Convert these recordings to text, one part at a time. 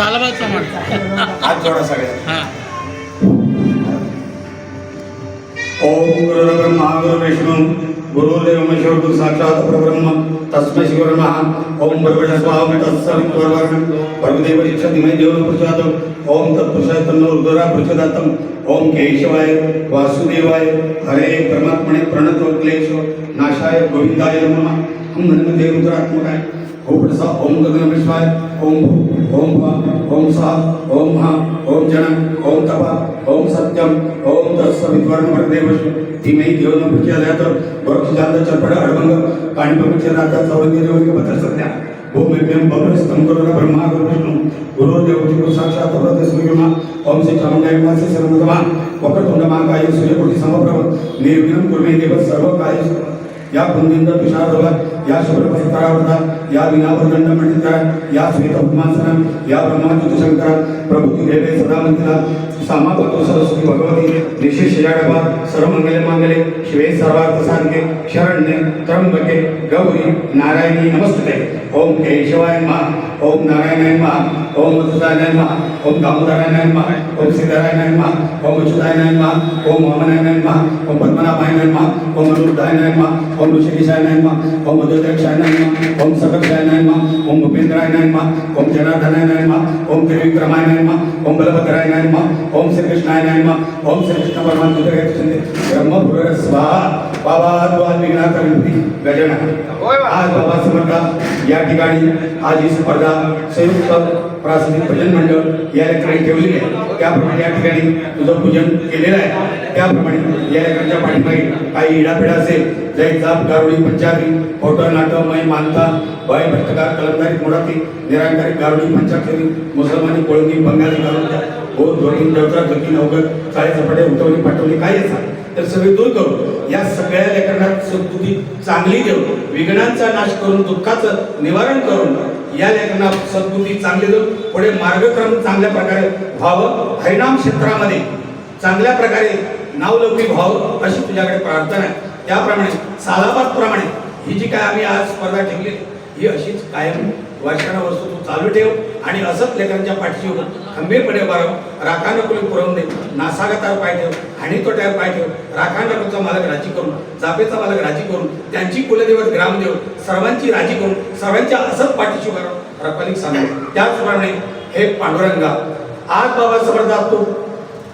सालाबादचा म्हण. हात जोडा सगळ्या हा. ओम गुरु ब्रह्मा गुरु विष्णू गुरुदेव महेश्वर साक्षात परब्रह्म तस्मै नमः. ओम भगवते स्वाहा तत्सवितुर्वरेण्यं भर्गदेव धीमहि देवो प्रचोदयात्. ओम तत्पुरुषाय तन्नो रुद्रा प्रचोदयात्. ओम केशवाय वासुदेवाय हरे परमात्मने प्रणतो क्लेश नाशाय गोविंदाय नमः. हम नन्मते रुद्रात्मकाय ओम प्रसा ओम गगन विश्वाय ओम ओम भा ओम सा ओम महा ओम जन ओम तपा ओम सत्यम ओम तत्सवितुर्वरेण्यं भर्गदेव धीमहि देवो प्रचोदयात् वृक्षजात चपड अडभंग काणिपक्षे राजा चौरंगी देवकी पत्र सत्या भूमिभ्यम भवस्तम गुरुर ब्रह्मा गुरु विष्णू। गुरुदेव गुरु साक्षात परब्रह्म सूर्यमा ओम श्री चामुंडाय वासे सर्वतमा वक्रतुंड महाकाय सूर्यकोटि समप्रभ। निर्विघ्नं कुर्मे देव सर्व काय या कुंदिंद तुषार या शुभ्रपस्तरावृता या विनावर्दंड मंडिता या श्वेत उन्मासना या ब्रह्माच्युत शंकरा प्रभू देवे सदा सामापतो सरस्वती भगवती निशेष याडवा सर्व मंगले मांगले शिवे सर्वार्थ साधके शरण्ये त्र्यंबके गौरी नारायणी नमस्ते ओम केशवाय मा ओम नारायणाय मा ओम मधुसूदनाय मा ओम दामोदरायनाय मा ओम सीतारायनाय मा ओम अच्युतायनाय मा ओम वामनायनाय मा ओम पद्मनाभायनाय मा ओम अनुरुद्धायनाय मा ओम ऋषिकेशायनाय मा ओम मधुर मधुदक्षाय नमः ओम सकर्षाय नमः ओम भूपेंद्राय नमः ओम जनार्दनाय नमः ओम त्रिविक्रमाय नमः ओम बलभद्राय नमः ओम श्रीकृष्णाय नमः ओम श्रीकृष्ण परमात्मा स्वाहा। बाबा द्वार विघ्नाथ गणपती गजानन आज बाबा समर्थ या ठिकाणी आज ही स्पर्धा संयुक्त प्राथमिक भजन मंडळ या ठिकाणी ठेवलेली आहे. त्याप्रमाणे या ठिकाणी तुझं पूजन केलेलं आहे. त्याप्रमाणे या लेकरांच्या पाठीमागे काही इडापिडा असेल जय जाप गारुडी पंचाबी फोटो नाटक मै मानता भय भ्रष्टकार कलमदारी मोडाती निरांकारी गारुडी पंचाक्षरी मुसलमानी कोळंगी बंगाली गारुडी बौद्ध ध्वनी देवता गती अवघड चाळे झपाटे उठवली पाठवली काय असतात तर सगळे दूर करू या सगळ्या लेखनात सद्बुद्धी चांगली देऊ विघ्नांचा नाश करून दुःखाचं निवारण करून या लेखनात सद्बुद्धी चांगली देऊन पुढे मार्गक्रम चांगल्या प्रकारे व्हावं. हरिणाम क्षेत्रामध्ये चांगल्या प्रकारे नावलौकिक व्हावं अशी तुझ्याकडे प्रार्थना आहे. त्याप्रमाणे सालाबाद प्रमाणे ही जी काय आम्ही आज स्पर्धा ठेवली ही अशीच कायम वर्षानुवर्ष तू चालू ठेव आणि असंच लेखनच्या पाठीशी उभं खंबीरपणे उभा राहून राखानकुली पुरवणे दे. नासागतावर पाय ठेव आणि तोट्यावर पाय ठेव. राखानकुलचा मालक राजी करून जापेचा मालक राजी करून त्यांची कुलदेवत ग्रामदेव सर्वांची राजी करून सर्वांच्या असंच पाठीशी करावं राहून सांगा त्याचप्रमाणे हे पांडुरंगा आज बाबा समर्थात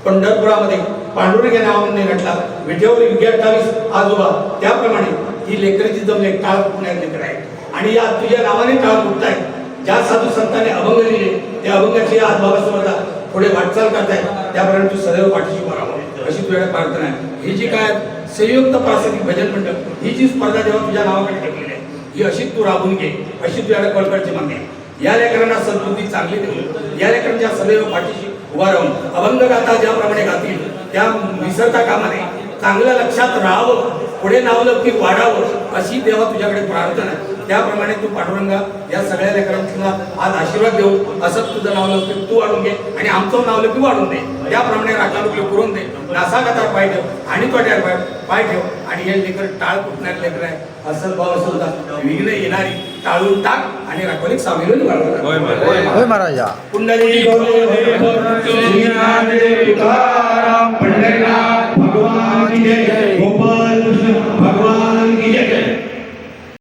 पंढरपुरामध्ये पांडुरंग या नावाने घटला विठेवर युगे अठ्ठावीस आजोबा त्याप्रमाणे ही लेकरची जमले म्हणजे काळ पुण्यात लेकर आहे आणि या तुझ्या नावाने टाळ आहे ज्या साधू संतांनी अभंग लिहिले त्या अभंगाची आज बाबा समजा पुढे वाटचाल करतायत. त्याप्रमाणे तू सदैव पाठीशी उभा अशी तुझ्या प्रार्थना आहे. ही जी काय संयुक्त प्रासंगिक भजन मंडळ ही जी स्पर्धा जेव्हा तुझ्या नावाकडे ठेवलेली आहे ही अशीच तू राबून घे अशी तुझ्याकडे कळकळची मागणी आहे. या लेकरांना सद्बुद्धी चांगली देऊ या लेकरांच्या सदैव पाठीशी उभा राहून अभंग गाथा ज्याप्रमाणे गातील त्या विसरता कामा नये चांगलं लक्षात राहावं पुढे नावलं की वाढावं अशी देवा तुझ्याकडे प्रार्थना आहे. त्याप्रमाणे तू पांडुरंगा या सगळ्या लेकरांना आज आशीर्वाद देऊ. असंच तुझं नावलौकिक तू वाढून घे आणि आमचं नावलौकिक वाढून दे. त्याप्रमाणे राखानुकूल पुरवून दे. नासागतावर पाय ठेव आणि तोट्यावर पाय पाय ठेव. आणि हे लेकर टाळ फुटणारे लेकर आहे. असल भाव असं होता. विघ्न येणारी टाळून टाक आणि राखोलिक सामील या. कुंडली